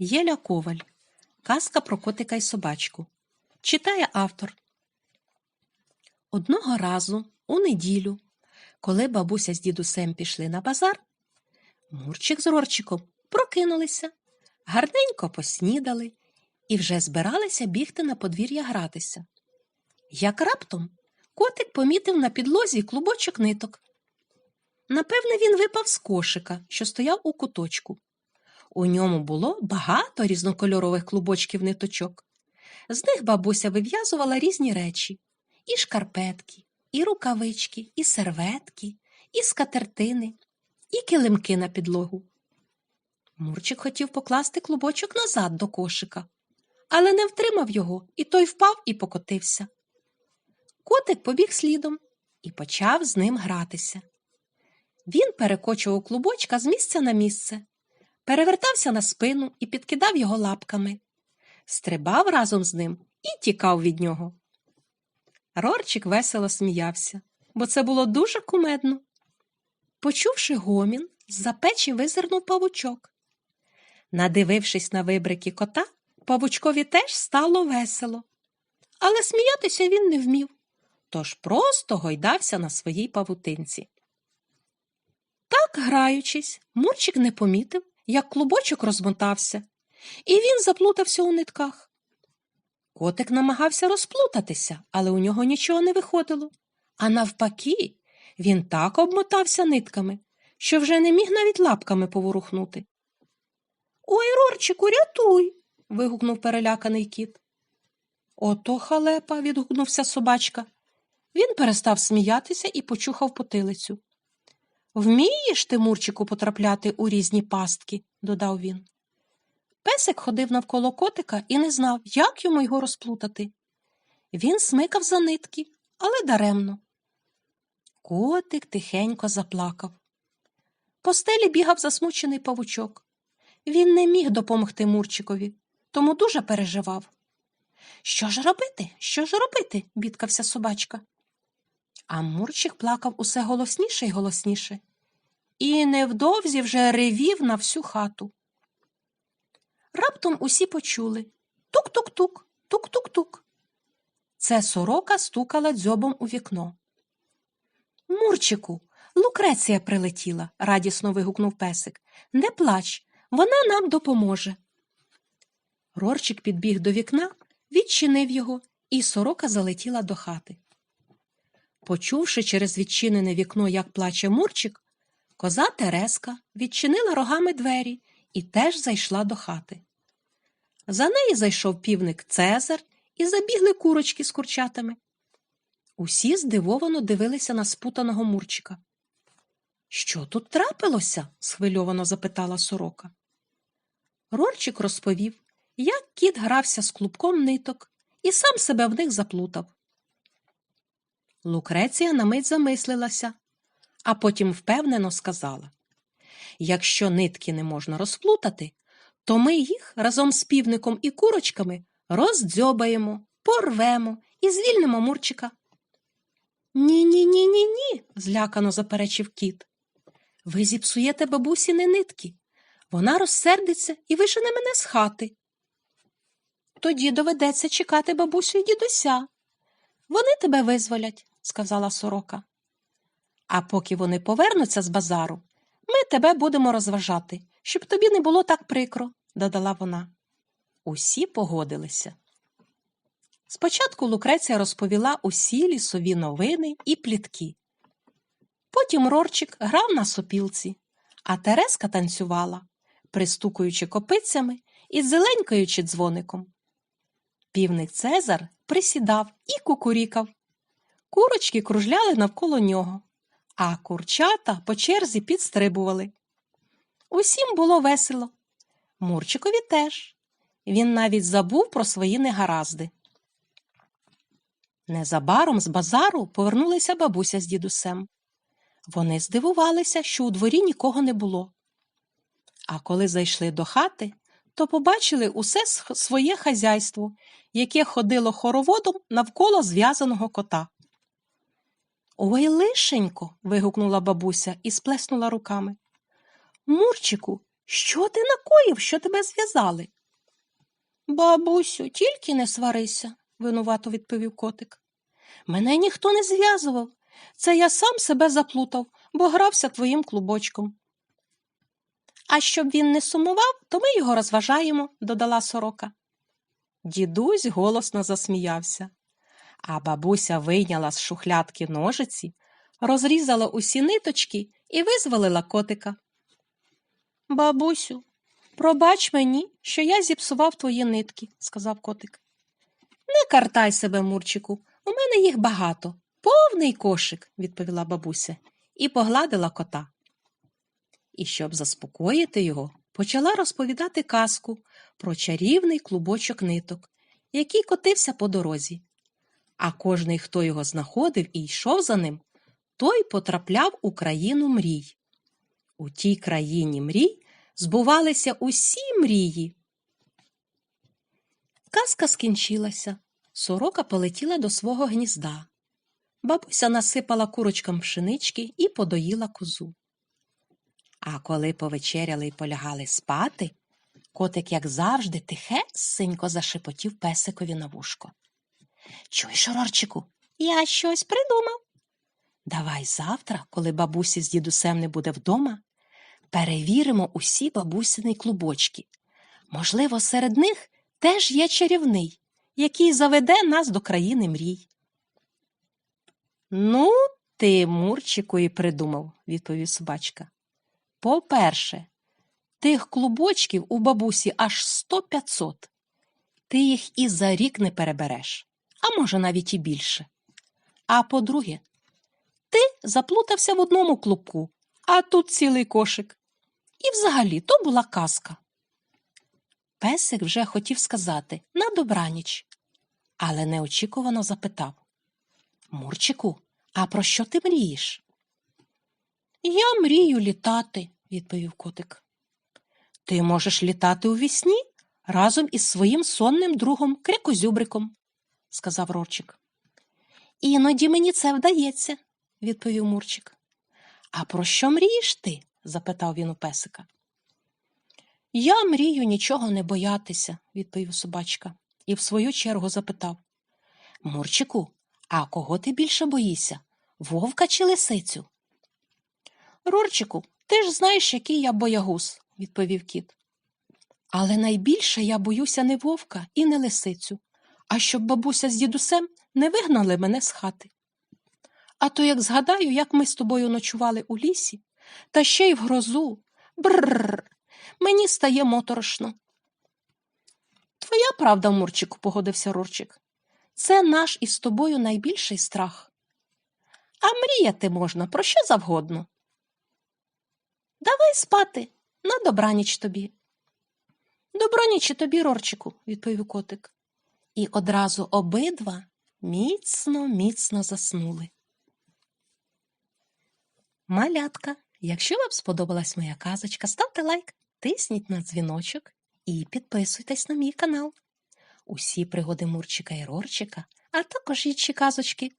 Єля Коваль. Казка про котика й собачку. Читає автор. Одного разу, у неділю, коли бабуся з дідусем пішли на базар, Мурчик з Рорчиком прокинулися, гарненько поснідали і вже збиралися бігти на подвір'я гратися. Як раптом котик помітив на підлозі клубочок ниток. Напевне, він випав з кошика, що стояв у куточку. У ньому було багато різнокольорових клубочків ниточок. З них бабуся вив'язувала різні речі і шкарпетки, і рукавички, і серветки, і скатертини, і килимки на підлогу. Мурчик хотів покласти клубочок назад до кошика, але не втримав його, і той впав і покотився. Котик побіг слідом і почав з ним гратися. Він перекочував клубочка з місця на місце, перевертався на спину і підкидав його лапками, стрибав разом з ним і тікав від нього. Рорчик весело сміявся, бо це було дуже кумедно. Почувши гомін, з-за печі визирнув павучок. Надивившись на вибрики кота, павучкові теж стало весело. Але сміятися він не вмів, тож просто гойдався на своїй павутинці. Так, граючись, Мурчик не помітив, як клубочок розмотався, і він заплутався у нитках. Котик намагався розплутатися, але у нього нічого не виходило. А навпаки, він так обмотався нитками, що вже не міг навіть лапками поворухнути. Ой, Рорчику, рятуй. вигукнув переляканий кіт. Ото халепа. відгукнувся собачка. Він перестав сміятися і почухав потилицю. Вмієш ти, Мурчику, потрапляти у різні пастки, додав він. Песик ходив навколо котика і не знав, як йому його розплутати. Він смикав за нитки, але даремно. Котик тихенько заплакав. По стелі бігав засмучений павучок. Він не міг допомогти Мурчикові, тому дуже переживав. Що ж робити? Що ж робити? бідкався собачка. А Мурчик плакав усе голосніше й голосніше, і невдовзі вже ревів на всю хату. Раптом усі почули тук-тук-тук, тук-тук-тук. Це сорока стукала дзьобом у вікно. Мурчику, Лукреція прилетіла, радісно вигукнув песик. Не плач, вона нам допоможе. Рорчик підбіг до вікна, відчинив його, і сорока залетіла до хати. Почувши через відчинене вікно, як плаче Мурчик, коза Тереска відчинила рогами двері і теж зайшла до хати. За неї зайшов півник Цезар і забігли курочки з курчатами. Усі здивовано дивилися на спутаного Мурчика. Що тут трапилося? схвильовано запитала сорока. Рорчик розповів, як кіт грався з клубком ниток і сам себе в них заплутав. Лукреція на мить замислилася, а потім впевнено сказала Якщо нитки не можна розплутати, то ми їх разом з півником і курочками роздзьобаємо, порвемо і звільнимо Мурчика. Ні, ні, ні, ні, ні, злякано заперечив кіт. Ви зіпсуєте бабусіни нитки. Вона розсердиться і вижене мене з хати. Тоді доведеться чекати бабусю й дідуся. Вони тебе визволять, сказала сорока. А поки вони повернуться з базару, ми тебе будемо розважати, щоб тобі не було так прикро, додала вона. Усі погодилися. Спочатку Лукреція розповіла усі лісові новини і плітки. Потім Рорчик грав на сопілці, а Тереска танцювала, пристукуючи копицями і зеленькаючи дзвоником. Півник Цезар присідав і кукурікав. Курочки кружляли навколо нього, а курчата по черзі підстрибували. Усім було весело. Мурчикові теж. Він навіть забув про свої негаразди. Незабаром з базару повернулися бабуся з дідусем. Вони здивувалися, що у дворі нікого не було. А коли зайшли до хати, то побачили усе своє хазяйство, яке ходило хороводом навколо зв'язаного кота. Ой, лишенько. вигукнула бабуся і сплеснула руками. Мурчику, Що ти накоїв, що тебе зв'язали? Бабусю, тільки не сварися, винувато відповів котик. Мене ніхто не зв'язував. Це я сам себе заплутав, бо грався твоїм клубочком. А щоб він не сумував, то ми його розважаємо, додала сорока. Дідусь голосно засміявся, а бабуся вийняла з шухлядки ножиці, розрізала усі ниточки і визволила котика. Бабусю, пробач мені, що я зіпсував твої нитки, сказав котик. Не картай себе, Мурчику, у мене їх багато. Повний кошик, відповіла бабуся і погладила кота. І щоб заспокоїти його, почала розповідати казку про чарівний клубочок ниток, який котився по дорозі. А кожний, хто його знаходив і йшов за ним, той потрапляв у країну мрій. У тій країні мрій збувалися усі мрії. Казка скінчилася. Сорока полетіла до свого гнізда. Бабуся насипала курочкам пшенички і подоїла козу. А коли повечеряли й полягали спати, котик, як завжди, тихесенько зашепотів песикові на вушко. Чуєш, Рорчику, я щось придумав. Давай завтра, коли бабусі з дідусем не буде вдома, перевіримо усі бабусини клубочки. Можливо, серед них теж є чарівний, який заведе нас до країни мрій. Ну, ти, Мурчику, і придумав, відповів собачка. По-перше, тих клубочків у бабусі аж сто п'ятсот. Ти їх і за рік не перебереш, а може навіть і більше. А по-друге, ти заплутався в одному клубку, а тут цілий кошик. І взагалі то була казка. Песик вже хотів сказати на добраніч, але неочікувано запитав Мурчику, а про що ти мрієш? Я мрію літати, відповів котик. Ти можеш літати у вісні разом із своїм сонним другом крякозюбриком, сказав Рорчик. Іноді мені це вдається, відповів Мурчик. А про що мрієш ти? запитав він у песика. Я мрію нічого не боятися, відповів собачка, і в свою чергу запитав Мурчику, а кого ти більше боїшся? Вовка чи лисицю? Рорчику, ти ж знаєш, який я боягуз, відповів кіт. Але найбільше я боюся не вовка і не лисицю, а щоб бабуся з дідусем не вигнали мене з хати. А то як згадаю, як ми з тобою ночували у лісі, та ще й в грозу. Бррр. Мені стає моторошно. Твоя правда, Мурчику, погодився Рорчик. Це наш із тобою найбільший страх. А мріяти можна про що завгодно. Давай спати на добраніч тобі. Добраніч і тобі, Рорчику, відповів котик. І одразу обидва міцно, міцно заснули. Малятка, якщо вам сподобалась моя казочка, ставте лайк, тисніть на дзвіночок і підписуйтесь на мій канал. Усі пригоди Мурчика і Рорчика, а також інші казочки.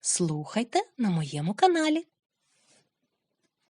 Слухайте на моєму каналі.